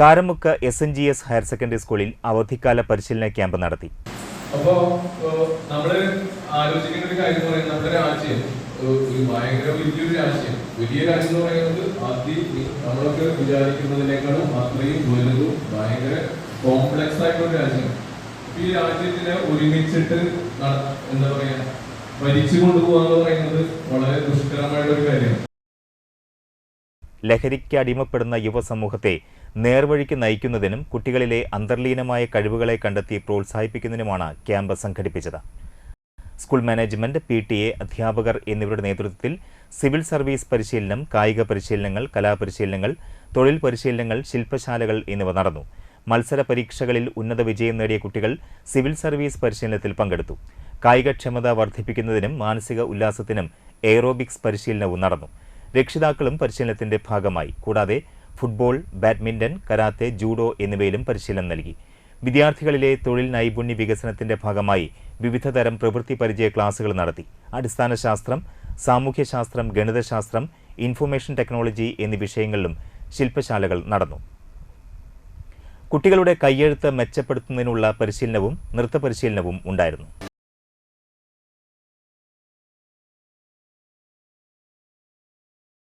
Karamukku S N G S higher secondary സ്കൂളിൽ അവധിക്കാല പരിശീലന ക്യാമ്പ് നടത്തി. അപ്പോ നമ്മൾ ആലോചിക്കേണ്ട ഒരു കാര്യം എന്ന് പറയുന്നത് നമ്മുടെ രാജ്യം ഒരു ഭയങ്കര വലിയൊരു രാജ്യം. വലിയ രാജ്യം എന്ന് പറയുന്നത് അതി നമ്മളൊക്കെ വിചാരിക്കുന്നതിനേക്കാളും അത്രയും വലുതും ഭയങ്കര കോംപ്ലക്സ് ആയിട്ടുള്ള രാജ്യമാണ് ഈ രാജ്യത്തിനെ ഒരുമിച്ചിട്ട് എന്താ പറയാ ഭരിച്ചു കൊണ്ടുപോകാന്ന് പറയുന്നത് വളരെ ദുഷ്കരമായിട്ടുള്ള ഒരു കാര്യമാണ്. ലഹരിക്ക് അടിമപ്പെടുന്ന യുവസമൂഹത്തെ നേർവഴിക്ക് നയിക്കുന്നതിനും കുട്ടികളിലെ അന്തർലീനമായ കഴിവുകളെ കണ്ടെത്തി പ്രോത്സാഹിപ്പിക്കുന്നതിനുമാണ് ക്യാമ്പ് സംഘടിപ്പിച്ചത്. School management P T A അധ്യാപകർ എന്നിവരുടെ നേതൃത്വത്തിൽ സിവിൽ സർവീസ് പരിശീലനം കായിക പരിശീലനങ്ങൾ കലാപരിശീലനങ്ങൾ തൊഴിൽ പരിശീലനങ്ങൾ ശില്പശാലകൾ എന്നിവ നടന്നു. മത്സര പരീക്ഷകളിൽ ഉന്നത വിജയം നേടിയ കുട്ടികൾ സിവിൽ സർവീസ് പരിശീലനത്തിൽ പങ്കെടുത്തു. കായികക്ഷമത വർദ്ധിപ്പിക്കുന്നതിനും മാനസിക ഉല്ലാസത്തിനും എയറോബിക്സ് പരിശീലനവും നടന്നു. രക്ഷിതാക്കളും പരിശീലനത്തിന്റെ ഭാഗമായി. കൂടാതെ ഫുട്ബോൾ ബാഡ്മിന്റൺ കരാത്തെ ജൂഡോ എന്നിവയിലും പരിശീലനം നൽകി. വിദ്യാർത്ഥികളിലെ തൊഴിൽ നൈപുണ്യ വികസനത്തിന്റെ ഭാഗമായി വിവിധ തരം പ്രവൃത്തി പരിചയ ക്ലാസുകൾ നടത്തി. അടിസ്ഥാന ശാസ്ത്രം സാമൂഹ്യശാസ്ത്രം ഗണിതശാസ്ത്രം ഇൻഫർമേഷൻ ടെക്നോളജി എന്നീ വിഷയങ്ങളിലും ശില്പശാലകൾ നടന്നു. കുട്ടികളുടെ കയ്യെഴുത്ത് മെച്ചപ്പെടുത്തുന്നതിനുള്ള പരിശീലനവും നൃത്ത പരിശീലനവും ഉണ്ടായിരുന്നു.